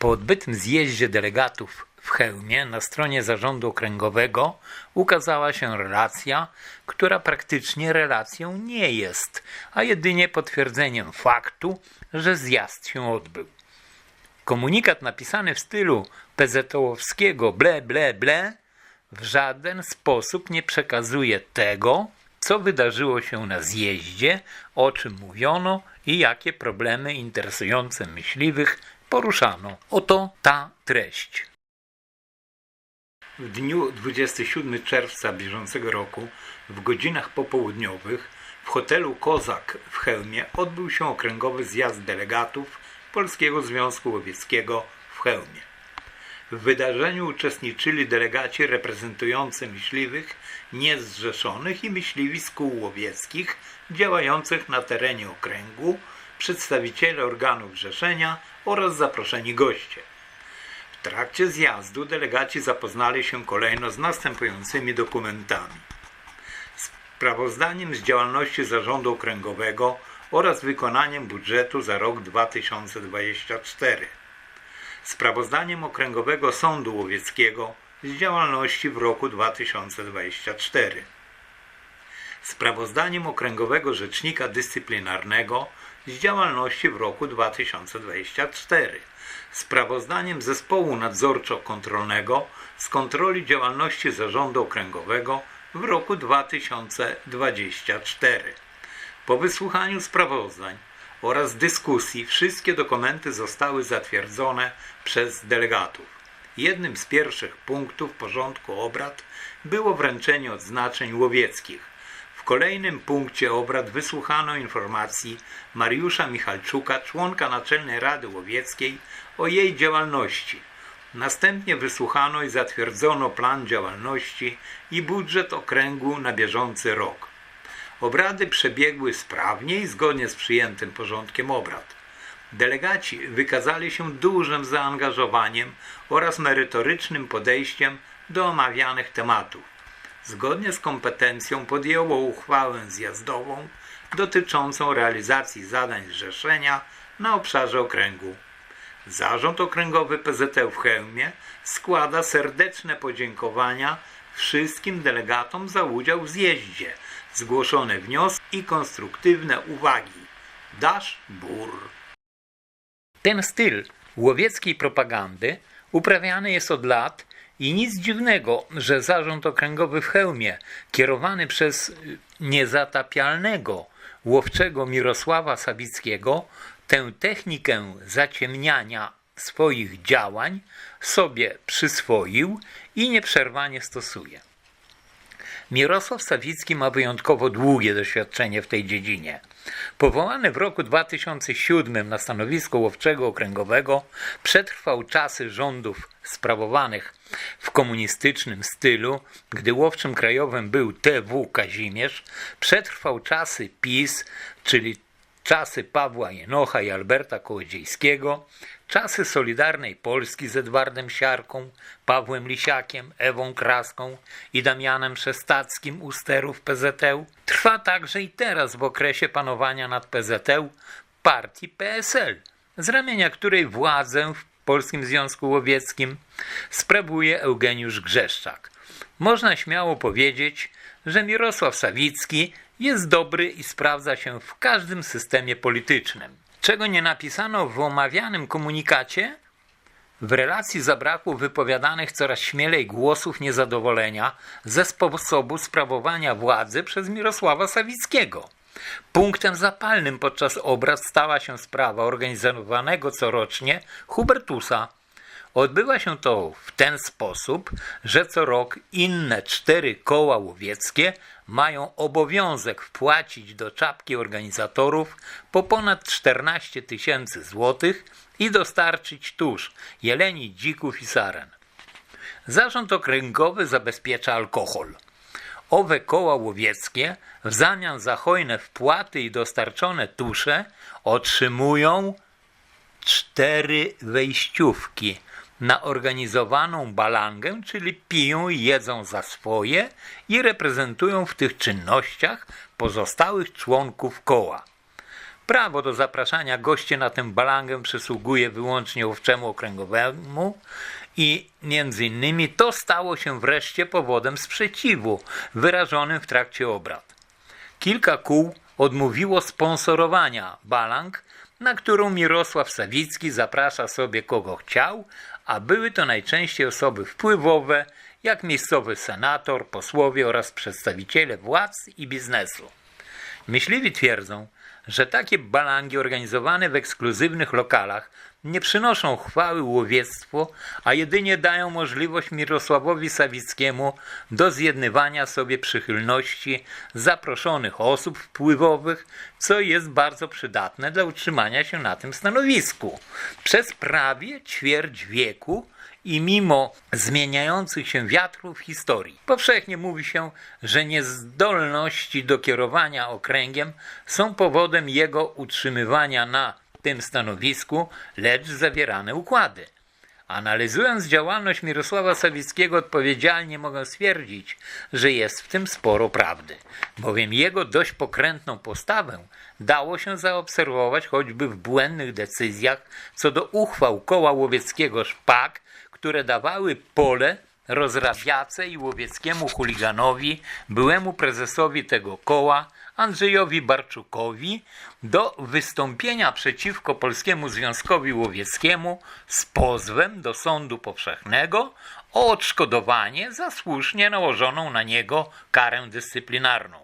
Po odbytym zjeździe delegatów w Chełmie na stronie zarządu okręgowego ukazała się relacja, która praktycznie relacją nie jest, a jedynie potwierdzeniem faktu, że zjazd się odbył. Komunikat napisany w stylu PZO-owskiego ble ble ble w żaden sposób nie przekazuje tego, co wydarzyło się na zjeździe, o czym mówiono i jakie problemy interesujące myśliwych poruszano. Oto ta treść. W dniu 27 czerwca bieżącego roku w godzinach popołudniowych w hotelu Kozak w Chełmie odbył się okręgowy zjazd delegatów Polskiego Związku Łowieckiego w Chełmie. W wydarzeniu uczestniczyli delegaci reprezentujący myśliwych niezrzeszonych i myśliwi z kół łowieckich działających na terenie okręgu, przedstawiciele organów zrzeszenia oraz zaproszeni goście. W trakcie zjazdu delegaci zapoznali się kolejno z następującymi dokumentami. Sprawozdaniem z działalności zarządu okręgowego oraz wykonaniem budżetu za rok 2024. Sprawozdaniem Okręgowego Sądu Łowieckiego z działalności w roku 2024. Sprawozdaniem Okręgowego Rzecznika Dyscyplinarnego z działalności w roku 2024. Sprawozdaniem Zespołu Nadzorczo-Kontrolnego z kontroli działalności Zarządu Okręgowego w roku 2024. Po wysłuchaniu sprawozdań oraz dyskusji wszystkie dokumenty zostały zatwierdzone przez delegatów. Jednym z pierwszych punktów porządku obrad było wręczenie odznaczeń łowieckich. Kolejnym punkcie obrad wysłuchano informacji Mariusza Michalczuka, członka Naczelnej Rady Łowieckiej, o jej działalności. Następnie wysłuchano i zatwierdzono plan działalności i budżet okręgu na bieżący rok. Obrady przebiegły sprawnie i zgodnie z przyjętym porządkiem obrad. Delegaci wykazali się dużym zaangażowaniem oraz merytorycznym podejściem do omawianych tematów. Zgodnie z kompetencją podjęło uchwałę zjazdową dotyczącą realizacji zadań zrzeszenia na obszarze okręgu. Zarząd Okręgowy PZT w Chełmie składa serdeczne podziękowania wszystkim delegatom za udział w zjeździe, zgłoszone wnioski i konstruktywne uwagi. Dasz Bur. Ten styl łowieckiej propagandy uprawiany jest od lat i nic dziwnego, że zarząd okręgowy w Chełmie, kierowany przez niezatapialnego łowczego Mirosława Sawickiego, tę technikę zaciemniania swoich działań sobie przyswoił i nieprzerwanie stosuje. Mirosław Sawicki ma wyjątkowo długie doświadczenie w tej dziedzinie. Powołany w roku 2007 na stanowisko łowczego okręgowego, przetrwał czasy rządów sprawowanych w komunistycznym stylu, gdy łowczym krajowym był TW Kazimierz, przetrwał czasy PiS, czyli czasy Pawła Jenocha i Alberta Kołodziejskiego, czasy Solidarnej Polski z Edwardem Siarką, Pawłem Lisiakiem, Ewą Kraską i Damianem Szestackim u sterów PZL, trwa także i teraz w okresie panowania nad PZL partii PSL, z ramienia której władzę w Polskim Związku Łowieckim sprawuje Eugeniusz Grzeszczak. Można śmiało powiedzieć, że Mirosław Sawicki jest dobry i sprawdza się w każdym systemie politycznym. Czego nie napisano w omawianym komunikacie? W relacji zabrakło wypowiadanych coraz śmielej głosów niezadowolenia ze sposobu sprawowania władzy przez Mirosława Sawickiego. Punktem zapalnym podczas obrad stała się sprawa organizowanego corocznie Hubertusa. Odbywa się to w ten sposób, że co rok inne cztery koła łowieckie mają obowiązek wpłacić do czapki organizatorów po ponad 14 tysięcy złotych i dostarczyć tusz jeleni, dzików i saren. Zarząd okręgowy zabezpiecza alkohol. Owe koła łowieckie w zamian za hojne wpłaty i dostarczone tusze otrzymują cztery wejściówki na organizowaną balangę, czyli piją i jedzą za swoje i reprezentują w tych czynnościach pozostałych członków koła. Prawo do zapraszania gości na tę balangę przysługuje wyłącznie owczemu okręgowemu i między innymi to stało się wreszcie powodem sprzeciwu wyrażonym w trakcie obrad. Kilka kół odmówiło sponsorowania balang, na którą Mirosław Sawicki zaprasza sobie kogo chciał, a były to najczęściej osoby wpływowe, jak miejscowy senator, posłowie oraz przedstawiciele władz i biznesu. Myśliwi twierdzą, że takie balangi organizowane w ekskluzywnych lokalach nie przynoszą chwały łowiectwu, a jedynie dają możliwość Mirosławowi Sawickiemu do zjednywania sobie przychylności zaproszonych osób wpływowych, co jest bardzo przydatne dla utrzymania się na tym stanowisku. Przez prawie ćwierć wieku i mimo zmieniających się wiatrów historii. Powszechnie mówi się, że niezdolności do kierowania okręgiem są powodem jego utrzymywania na tym stanowisku, lecz zawierane układy. Analizując działalność Mirosława Sawickiego odpowiedzialnie mogę stwierdzić, że jest w tym sporo prawdy, bowiem jego dość pokrętną postawę dało się zaobserwować choćby w błędnych decyzjach co do uchwał koła łowieckiego szpak, które dawały pole rozrabiace i łowieckiemu chuliganowi, byłemu prezesowi tego koła, Andrzejowi Barczukowi, do wystąpienia przeciwko Polskiemu Związkowi Łowieckiemu z pozwem do sądu powszechnego o odszkodowanie za słusznie nałożoną na niego karę dyscyplinarną.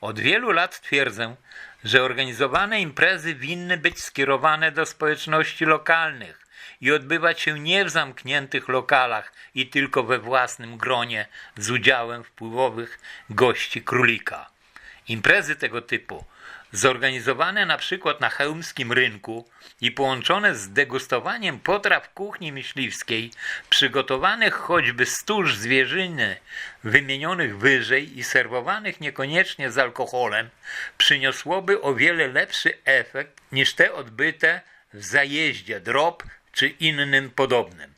Od wielu lat twierdzę, że organizowane imprezy winny być skierowane do społeczności lokalnych i odbywać się nie w zamkniętych lokalach i tylko we własnym gronie z udziałem wpływowych gości królika. Imprezy tego typu, zorganizowane na przykład na chełmskim rynku i połączone z degustowaniem potraw kuchni myśliwskiej, przygotowanych choćby z tusz zwierzyny wymienionych wyżej i serwowanych niekoniecznie z alkoholem, przyniosłoby o wiele lepszy efekt niż te odbyte w zajeździe drop czy innym podobnym.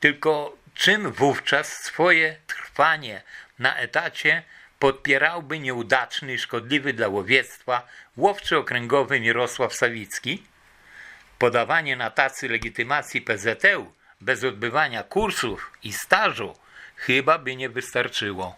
Tylko czym wówczas swoje trwanie na etacie podpierałby nieudaczny i szkodliwy dla łowiectwa łowczy okręgowy Mirosław Sawicki? Podawanie na tacy legitymacji PZU bez odbywania kursów i stażu chyba by nie wystarczyło.